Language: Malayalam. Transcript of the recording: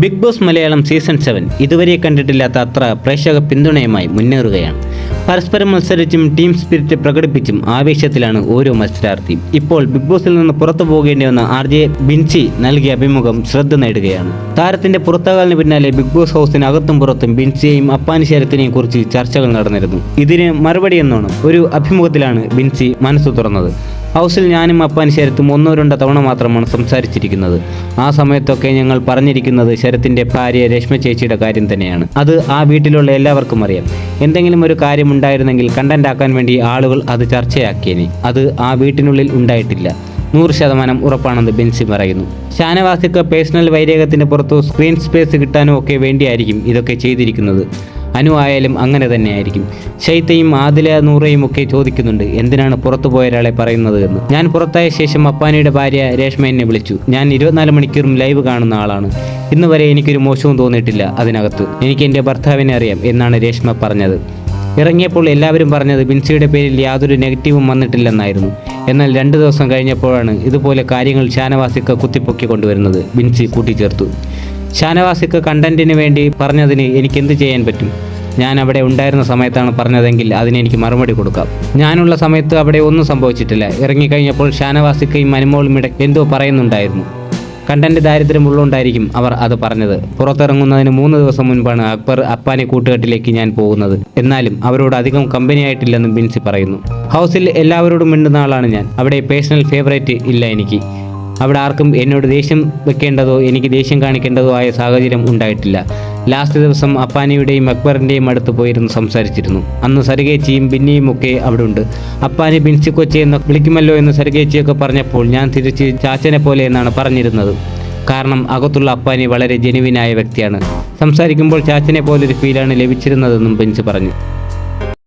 Bigg Boss Malayalam season seven ഇതുവരെ കണ്ടിട്ടില്ലാത്ത അത്ര പ്രേക്ഷക പിന്തുണയുമായി മുന്നേറുകയാണ്. പരസ്പരം മത്സരിച്ചും ടീം സ്പിരിറ്റ് പ്രകടിപ്പിച്ചും ആവേശത്തിലാണ് ഓരോ മത്സരാർത്ഥിയും. ഇപ്പോൾ ബിഗ് ബോസിൽ നിന്ന് പുറത്തു പോകേണ്ടി വന്ന ആർ ജെ ബിൻസി നൽകിയ അഭിമുഖം ശ്രദ്ധ നേടുകയാണ്. താരത്തിന്റെ പുറത്താകലിന് പിന്നാലെ ബിഗ് ബോസ് ഹൗസിന് അകത്തും പുറത്തും ബിൻസിയെയും അപ്പാനി ശരത്തിനെയും കുറിച്ച് ചർച്ചകൾ നടന്നിരുന്നു. ഇതിന് മറുപടി എന്നോണം ഒരു അഭിമുഖത്തിലാണ് ബിൻസി മനസ്സു തുറന്നത്. ഹൗസിൽ ഞാനും അപ്പാനി ശരത്തും ഒന്നോ രണ്ടോ തവണ മാത്രമാണ് സംസാരിച്ചിരിക്കുന്നത്. ആ സമയത്തൊക്കെ ഞങ്ങൾ പറഞ്ഞിരിക്കുന്നത് ശരത്തിന്റെ ഭാര്യ രശ്മ ചേച്ചിയുടെ കാര്യം തന്നെയാണ്. അത് ആ വീട്ടിലുള്ള എല്ലാവർക്കും അറിയാം. എന്തെങ്കിലും ഒരു കാര്യം ഉണ്ടായിരുന്നെങ്കിൽ കണ്ടന്റ് ആക്കാൻ വേണ്ടി ആളുകൾ അത് ചർച്ചയാക്കിയേനെ. അത് ആ വീട്ടിനുള്ളിൽ ഉണ്ടായിട്ടില്ല. നൂറ് ശതമാനം ഉറപ്പാണെന്ന് ബെൻസി പറയുന്നു. ഷാനവാസിക്ക് പേഴ്സണൽ വൈരേഖത്തിന് പുറത്തു സ്ക്രീൻ സ്പേസ് കിട്ടാനും ഒക്കെ വേണ്ടിയായിരിക്കും ഇതൊക്കെ ചെയ്തിരിക്കുന്നത്. അനു ആയാലും അങ്ങനെ തന്നെയായിരിക്കും. ശൈത്തയും ആദില നൂറയും ഒക്കെ ചോദിക്കുന്നുണ്ട് എന്തിനാണ് പുറത്തു പോയ ഒരാളെ പറയുന്നത് എന്ന്. ഞാൻ പുറത്തായ ശേഷം അപ്പാനിയുടെ ഭാര്യ രേഷ്മ എന്നെ വിളിച്ചു. ഞാൻ ഇരുപത്തിനാല് മണിക്കൂറും ലൈവ് കാണുന്ന ആളാണ്. ഇന്ന് വരെ എനിക്കൊരു മോശവും തോന്നിയിട്ടില്ല അതിനകത്ത്. എനിക്ക് എന്റെ ഭർത്താവിനെ അറിയാം എന്നാണ് രേഷ്മ പറഞ്ഞത്. ഇറങ്ങിയപ്പോൾ എല്ലാവരും പറഞ്ഞത് ബിൻസിയുടെ പേരിൽ യാതൊരു നെഗറ്റീവും വന്നിട്ടില്ലെന്നായിരുന്നു. എന്നാൽ രണ്ട് ദിവസം കഴിഞ്ഞപ്പോഴാണ് ഇതുപോലെ കാര്യങ്ങൾ ഷാനവാസിക്ക് കുത്തിപ്പൊക്കി കൊണ്ടുവരുന്നത്. ബിൻസി കൂട്ടിച്ചേർത്തു. ഷാനവാസിക്ക് കണ്ടന്റിന് വേണ്ടി പറഞ്ഞതിന് എനിക്ക് എന്ത് ചെയ്യാൻ പറ്റും? ഞാൻ അവിടെ ഉണ്ടായിരുന്ന സമയത്താണ് പറഞ്ഞതെങ്കിൽ അതിന് എനിക്ക് മറുപടി കൊടുക്കാം. ഞാനുള്ള സമയത്ത് അവിടെ ഒന്നും സംഭവിച്ചിട്ടില്ല. ഇറങ്ങിക്കഴിഞ്ഞപ്പോൾ ഷാനവാസിക്കയും അനുമോളും ഇട എന്തോ പറയുന്നുണ്ടായിരുന്നു. കണ്ടന്റ് ദാരിദ്ര്യം ദാരിദ്ര്യമുള്ളതുകൊണ്ടായിരിക്കും അവർ അത് പറഞ്ഞത്. പുറത്തിറങ്ങുന്നതിന് മൂന്ന് ദിവസം മുൻപാണ് അക്ബർ അപ്പാനെ കൂട്ടുകെട്ടിലേക്ക് ഞാൻ പോകുന്നത്. എന്നാലും അവരോട് അധികം കമ്പനിയായിട്ടില്ലെന്ന് ബിൻസി പറയുന്നു. ഹൗസിൽ എല്ലാവരോടും മിണ്ടുന്ന ആളാണ് ഞാൻ. അവിടെ പേഴ്സണൽ ഫേവറേറ്റ് ഇല്ല എനിക്ക്. അവിടെ ആർക്കും എന്നോട് ദേഷ്യം വെക്കേണ്ടതോ എനിക്ക് ദേഷ്യം കാണിക്കേണ്ടതോ ആയ സാഹചര്യം ഉണ്ടായിട്ടില്ല. ലാസ്റ്റ് ദിവസം അപ്പാനിയുടെയും അക്ബറിന്റെയും അടുത്ത് പോയിരുന്നു സംസാരിച്ചിരുന്നു. അന്ന് സരികേച്ചിയും ബിന്നിയും ഒക്കെ അവിടെ ഉണ്ട്. അപ്പാനി ബിൻസി കൊച്ചി എന്ന് വിളിക്കുമല്ലോ എന്ന് സരികേച്ചിയൊക്കെ പറഞ്ഞപ്പോൾ ഞാൻ തിരിച്ച് ചാച്ചനെ പോലെ എന്നാണ് പറഞ്ഞിരുന്നത്. കാരണം അകത്തുള്ള അപ്പാനി വളരെ ജെനുവിനായ വ്യക്തിയാണ്. സംസാരിക്കുമ്പോൾ ചാച്ചനെ പോലൊരു ഫീലാണ് ലഭിച്ചിരുന്നതെന്നും ബെഞ്ച് പറഞ്ഞു.